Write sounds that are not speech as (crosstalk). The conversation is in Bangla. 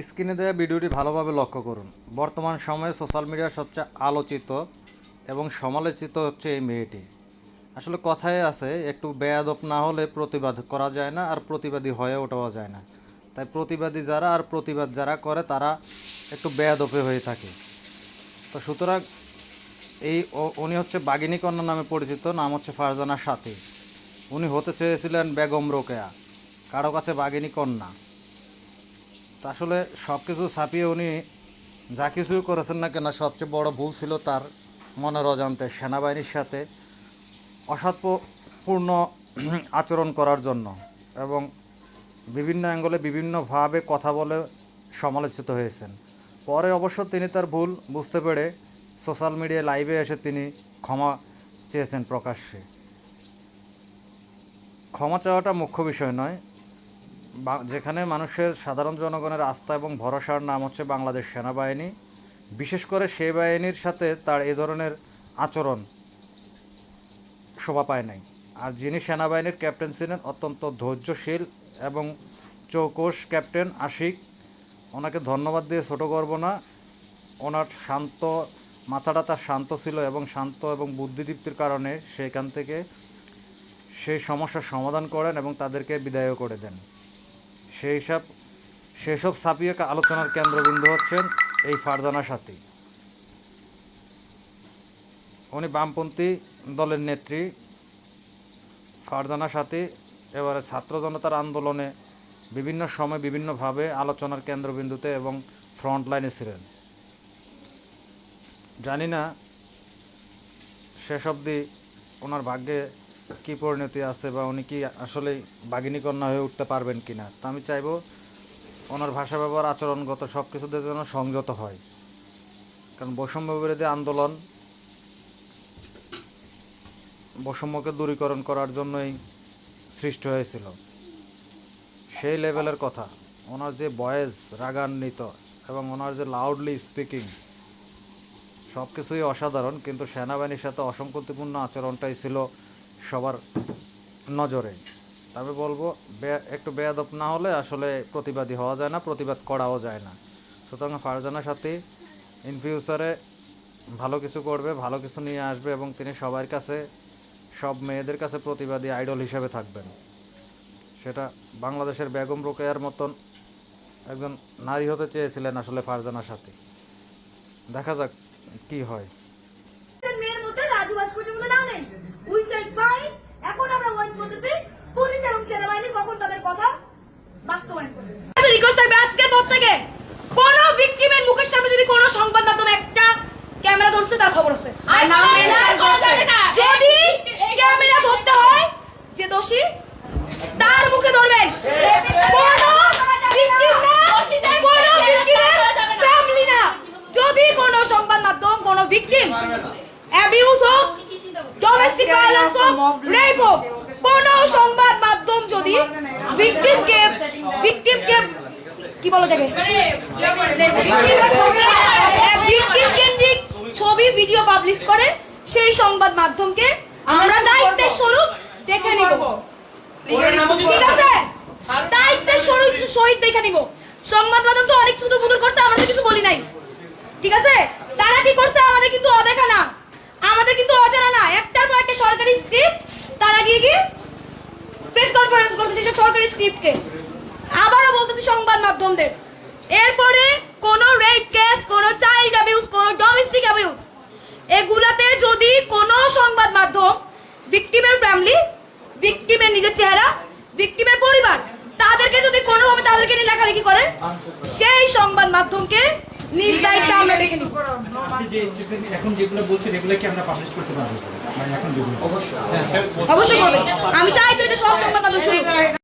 স্ক্রিনে দেওয়া ভিডিওটি ভালোভাবে লক্ষ্য করুন। বর্তমান সময়ে সোশ্যাল মিডিয়ার সবচেয়ে আলোচিত এবং সমালোচিত হচ্ছে এই মেয়েটি। আসলে কথায় আছে, একটু বেয়াদব না হলে প্রতিবাদ করা যায় না আর প্রতিবাদী হয়ে ওঠাও যায় না। তাই প্রতিবাদী যারা আর প্রতিবাদ যারা করে, তারা একটু বেয়াদপে হয়ে থাকে। তো সুতরাং এই উনি হচ্ছে বাগিনী কন্যা নামে পরিচিত, নাম হচ্ছে ফারজানা সাথী। উনি হতে চেয়েছিলেন বেগম রোকেয়া, কারও কাছে বাগিনী কন্যা। আসলে সব কিছু ছাপিয়ে উনি যা কিছুই করেছেন না কেন, সবচেয়ে বড় ভুল ছিল তার মনের অজান্তে সেনাবাহিনীর সাথে অসৎপূর্ণ (clears throat) আচরণ করার জন্য এবং বিভিন্ন অ্যাঙ্গলে বিভিন্নভাবে কথা বলে সমালোচিত হয়েছেন। পরে অবশ্য তিনি তার ভুল বুঝতে পেরে সোশ্যাল মিডিয়ায় লাইভে এসে তিনি ক্ষমা চেয়েছেন প্রকাশ্যে। ক্ষমা চাওয়াটা মুখ্য বিষয় নয় যেখানে মানুষের সাধারণ জনগণের আস্থা এবং ভরসার নাম হচ্ছে বাংলাদেশ সেনাবাহিনী। বিশেষ করে সেই বাহিনীর সাথে তার এই ধরনের আচরণ শোভা পায় নাই। আর যিনি সেনাবাহিনীর ক্যাপ্টেন ছিলেন, অত্যন্ত ধৈর্যশীল এবং চৌকস ক্যাপ্টেন আশিক, ওনাকে ধন্যবাদ দিয়ে ছোটো করব না, ওনার শান্ত, মাথাটা তার শান্ত ছিল এবং শান্ত এবং বুদ্ধিদীপ্তির কারণে সেখান থেকে সেই সমস্যার সমাধান করেন এবং তাদেরকে বিদায়ও করে দেন। সেই সব সেসব ছাপিয়ে কা- আলোচনার কেন্দ্রবিন্দু হচ্ছেন এই ফারজানা সাথী। উনি বামপন্থী দলের নেত্রী। ফারজানা সাথী এবারে ছাত্র জনতার আন্দোলনে বিভিন্ন সময় বিভিন্নভাবে আলোচনার কেন্দ্রবিন্দুতে এবং ফ্রন্ট লাইনে ছিলেন। জানি না শেষ অবধি ওনার ভাগ্যে কী পরিণতি আছে বা উনি কি আসলেই বাগিনী কন্যা হয়ে উঠতে পারবেন কি না তা আমি চাইব ওনার ভাষা ব্যবহার, আচরণগত সব কিছুতে যেন সংযত হয়। কারণ বৈষম্য বিরোধী আন্দোলন বৈষম্যকে দূরীকরণ করার জন্যই সৃষ্টি হয়েছিল। সেই লেভেলের কথা। ওনার যে বয়েস রাগান্বিত এবং ওনার যে লাউডলি স্পিকিং সব কিছুই অসাধারণ, কিন্তু সেনাবাহিনীর সাথে অসঙ্গতিপূর্ণ আচরণটাই ছিল সবার নজরে। তবে বলব একটু বেয়াদব না হলে আসলে প্রতিবাদী হওয়া যায় না, প্রতিবাদ করাও যায় না। সুতরাং ফারজানা সাথে ইন ফিউচারে ভালো কিছু করবে, ভালো কিছু নিয়ে আসবে এবং তিনি সবার কাছে, সব মেয়েদের কাছে প্রতিবাদী আইডল হিসেবে থাকবেন। সেটা বাংলাদেশের বেগম রোকেয়ার মতন একজন নারী হতে চেয়েছিলেন আসলে ফারজানার সাথে। দেখা যাক কি হয়। ভাস্কর্যের নাও নেই। উই সেড ফাইন এখন আমরা ওয়েট করতেছি পুলিশ এবং সেনাবাহিনী কখন তাদের কথা বাস্তবায়ন করবে। রিকোয়েস্ট থাকবে আজকের পর থেকে। কোন ভিকটিমের মুখের সামনে যদি কোনো সংবাদ মাধ্যম একটা ক্যামেরা ধরছে তার খবর আছে। আর নাম mention করছে। যদি ক্যামেরা ধরতে হয় যে দোষী তার মুখে ধরবেন। যদি কোনো সংবাদ মাধ্যম কোনো ভিকটিম অ্যাবিউজ হোক ডোমেস্টিক ভায়োলেন্স হোক রেপ কোন সংবাদ মাধ্যম যদি ভিকটিমকে ভিকটিমকে কি বলা যাবে? ভিকটিম কেন্দ্রিক ছবি ভিডিও পাবলিশ করে সেই সংবাদ মাধ্যমকে আমরা দায়িত্বের স্বরূপ দেখে নিব। ঠিক আছে? দায়িত্বের স্বরূপ সহিত দেখে নিব। সংবাদ মাধ্যম তো অনেক শুধু বুদুর করতে আমরা কিছু বলি নাই। ঠিক আছে? তারা কি করছে আমাদের কিন্তু অদেখা না আমাদের কিন্তু অজানা না একটার পর একটা সরকারি স্ক্রিপ্ট তারা গিয়ে গিয়ে প্রেস কনফারেন্স করছে সেসব সরকারি স্ক্রিপ্টকে আবারও বলতেছি সংবাদ মাধ্যমদের। এরপরে কোনো রেপ কেস কোনো চাইল্ড অ্যাবিউজ কোনো ডোমেস্টিক অ্যাবিউজ এগুলাতে যদি কোনো সংবাদ মাধ্যম ভিকটিমের ফ্যামিলি ভিকটিমের নিজের চেহারা ভিকটিমের পরিবার তাদেরকে যদি কোনোভাবে তাদেরকে নিয়ে লেখালেখি করে সেই সংবাদ মাধ্যমকে নিজ দায়িত্বে আমরা দেখে নিব। এখন যেগুলো বলছেন এগুলো কি আমরা পাবলিশ করতে পারব? মানে এখন যেগুলো অবশ্যই। অবশ্যই করবে আমি চাই তো এটা সব সংবাদ মাধ্যম।